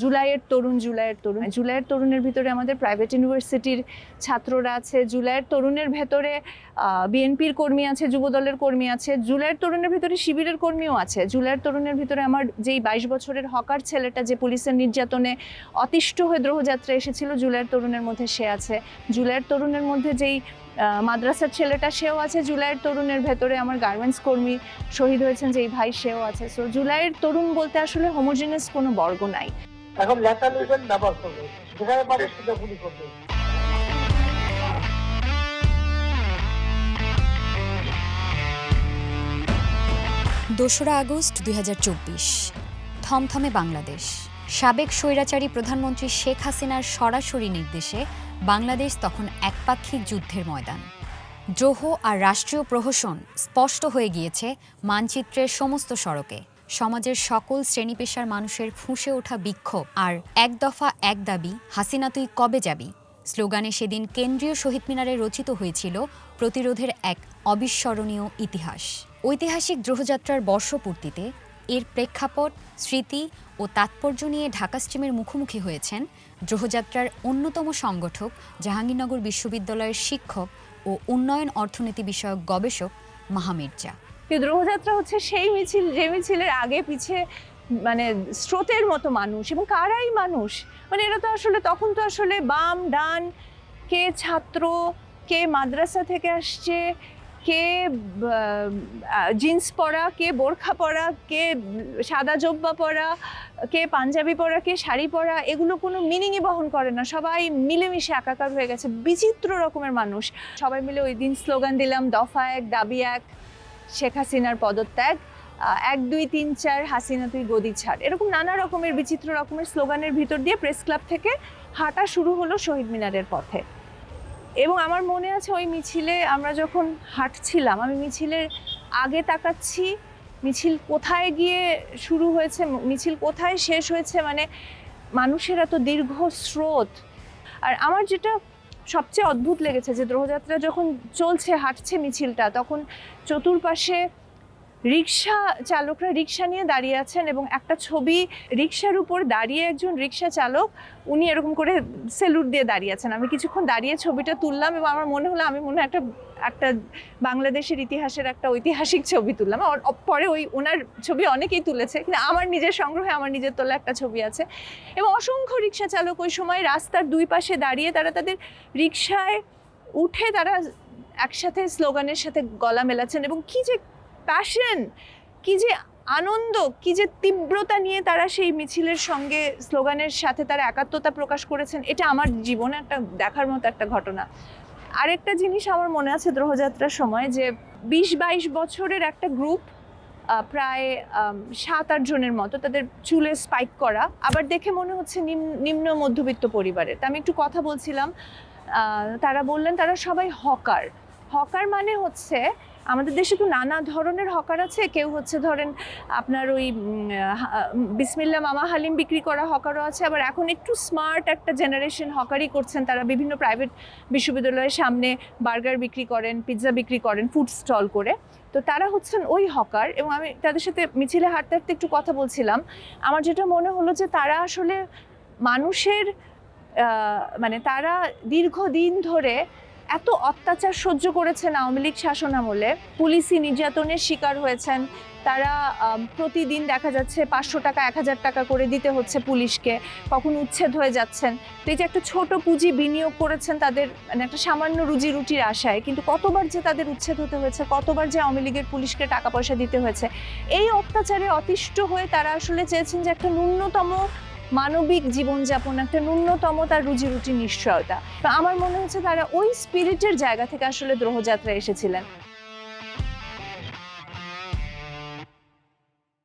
জুলাইয়ের তরুণ জুলাইয়ের তরুণ। জুলাইয়ের তরুণের ভিতরে আমাদের প্রাইভেট ইউনিভার্সিটির ছাত্ররা আছে, জুলাইয়ের তরুণের ভেতরে বিএনপির কর্মী আছে, যুবদলের কর্মী আছে, জুলাইয়ের তরুণের ভিতরে শিবিরের কর্মীও আছে। জুলাইয়ের তরুণের ভিতরে আমার যেই বাইশ বছরের হকার ছেলেটা যে পুলিশের নির্যাতনে অতিষ্ঠ হয়ে দ্রোহযাত্রা এসেছিল, জুলাইয়ের তরুণের মধ্যে সে আছে। জুলাইয়ের তরুণের মধ্যে যেই মাদ্রাসার ছেলেটা সেও আছে জুলাইয়ের তরুণের ভেতরে আমার গার্মেন্টস কর্মী শহীদ হয়েছেন যে এই ভাই সেও আছে। সো জুলাইয়ের তরুণ বলতে আসলে হোমোজিনাস কোনো বর্গ নাই। এখন লেখা নেবেন করবে যেখানে পারে সেটা গুলি করবে দোসরা আগস্ট দুই হাজার চব্বিশ। থমথমে বাংলাদেশ। সাবেক স্বৈরাচারী প্রধানমন্ত্রী শেখ হাসিনার সরাসরি নির্দেশে বাংলাদেশ তখন একপাক্ষিক যুদ্ধের ময়দান। দ্রোহ আর রাষ্ট্রীয় প্রহসন স্পষ্ট হয়ে গিয়েছে মানচিত্রের সমস্ত সড়কে। সমাজের সকল শ্রেণি পেশার মানুষের ফুঁসে ওঠা বিক্ষোভ আর এক দফা এক দাবি, হাসিনা তুই কবে যাবি? স্লোগানে সেদিন কেন্দ্রীয় শহীদ মিনারে রচিত হয়েছিল প্রতিরোধের এক অবিস্মরণীয় ইতিহাস। ঐতিহাসিক দ্রোহযাত্রার বর্ষপূর্তিতে প্রেক্ষাপট, স্মৃতি ও তাৎপর্য নিয়ে ঢাকা স্ট্রিমের মুখোমুখি হয়েছেন দ্রোহযাত্রার অন্যতম সংগঠক, জাহাঙ্গীরনগর বিশ্ববিদ্যালয়ের শিক্ষক ও উন্নয়ন অর্থনীতি বিষয়ক গবেষক মাহামির্জা। দ্রোহযাত্রা হচ্ছে সেই মিছিল, যে মিছিলের আগে পিছে মানে স্রোতের মতো মানুষ এবং কারাই মানুষ। মানে এরা তো আসলে, তখন তো আসলে বাম, ডান, কে ছাত্র, কে মাদ্রাসা থেকে আসছে কে জিন্স পরা, কে বোরখা পরা, কে সাদা জব্বা পরা, কে পাঞ্জাবি পরা, কে শাড়ি পরা, এগুলো কোনো মিনিংই বহন করে না। সবাই মিলেমিশে একাকার হয়ে গেছে। বিচিত্র রকমের মানুষ। সবাই মিলে ওই দিন স্লোগান দিলাম, দফা এক, দাবি এক, শেখ হাসিনার পদত্যাগ এক, দুই, তিন, চার, হাসিনা তুই গদি ছাড়। এরকম নানা রকমের, বিচিত্র রকমের স্লোগানের ভিতর দিয়ে প্রেস ক্লাব থেকে হাঁটা শুরু হলো শহীদ মিনারের পথে। এবং আমার মনে আছে ওই মিছিলে আমরা যখন হাঁটছিলাম, আমি মিছিলের আগে তাকাচ্ছি, মিছিল কোথায় গিয়ে শুরু হয়েছে, মিছিল কোথায় শেষ হয়েছে মানে মানুষের এত দীর্ঘ স্রোত। আর আমার যেটা সবচেয়ে অদ্ভুত লেগেছে যে দ্রোহযাত্রা যখন চলছে, হাঁটছে মিছিলটা, তখন চতুর্পাশে রিক্সা চালকরা রিক্সা নিয়ে দাঁড়িয়ে আছেন এবং একটা ছবি রিক্সার উপর দাঁড়িয়ে একজন রিক্সা চালক, উনি এরকম করে সেলুট দিয়ে দাঁড়িয়ে আছেন। আমি কিছুক্ষণ দাঁড়িয়ে ছবিটা তুললাম এবং আমার মনে হলো আমি মনে হয় একটা একটা বাংলাদেশের ইতিহাসের একটা ঐতিহাসিক ছবি তুললাম। পরে ওই ওনার ছবি অনেকেই তুলেছে, কিন্তু আমার নিজের সংগ্রহে আমার নিজের তোলা একটা ছবি আছে। এবং অসংখ্য রিক্সা চালক ওই সময় রাস্তার দুই পাশে দাঁড়িয়ে তারা তাদের রিক্সায় উঠে তারা একসাথে স্লোগানের সাথে গলা মেলাচ্ছেন। এবং কি যে প্যাশন কি যে আনন্দ, কি যে তীব্রতা নিয়ে তারা সেই মিছিলের সঙ্গে, স্লোগানের সাথে তারা একাত্মতা প্রকাশ করেছেন, এটা আমার জীবনে একটা দেখার মতো একটা ঘটনা। আরেকটা জিনিস আমার মনে আছে দ্রোহযাত্রার সময় যে, বিশ বাইশ বছরের একটা গ্রুপ প্রায় সাত আট জনের মতো তাদের চুলে স্পাইক করা, আবার দেখে মনে হচ্ছে নিম- নিম্ন মধ্যবিত্ত পরিবারের। তা আমি একটু কথা বলছিলাম তারা বললেন তারা সবাই হকার। হকার মানে হচ্ছে আমাদের দেশে তো নানা ধরনের হকার আছে। কেউ হচ্ছে ধরেন আপনার ওই বিসমিল্লা মামা হালিম বিক্রি করা হকারও আছে। আবার এখন একটু স্মার্ট একটা জেনারেশন হকারই করছেন। তারা বিভিন্ন প্রাইভেট বিশ্ববিদ্যালয়ের সামনে বার্গার বিক্রি করেন পিৎজা বিক্রি করেন ফুড স্টল করে। তো তারা হচ্ছেন ওই হকার এবং আমি তাদের সাথে মিছিলে হাঁটতে হাঁটতে একটু কথা বলছিলাম। আমার যেটা মনে হলো যে তারা আসলে মানুষের মানে তারা দীর্ঘদিন ধরে এত অত্যাচার সহ্য করেছেন আওয়ামী লীগ শাসন আমলে পুলিশি নির্যাতনের শিকার হয়েছেন। তারা প্রতিদিন দেখা যাচ্ছে পাঁচশো টাকা, এক হাজার টাকা করে দিতে হচ্ছে পুলিশকে। কখন উচ্ছেদ হয়ে যাচ্ছেন। তো এই যে একটা ছোট পুঁজি বিনিয়োগ করেছেন তাদের মানে একটা সামান্য রুজি রুটির আশায়, কিন্তু কতবার যে তাদের উচ্ছেদ হতে হয়েছে, কতবার যে আওয়ামী লীগের পুলিশকে টাকা পয়সা দিতে হয়েছে, এই অত্যাচারে অতিষ্ঠ হয়ে তারা আসলে চেয়েছেন যে একটা ন্যূনতম মানবিক জীবনযাপন একটা ন্যূনতম তার রুজি রুটি নিশ্চয়তা আমার মনে হচ্ছে তারা ওই স্পিরিটের জায়গা থেকে আসলে দ্রোহযাত্রায় এসেছিলেন।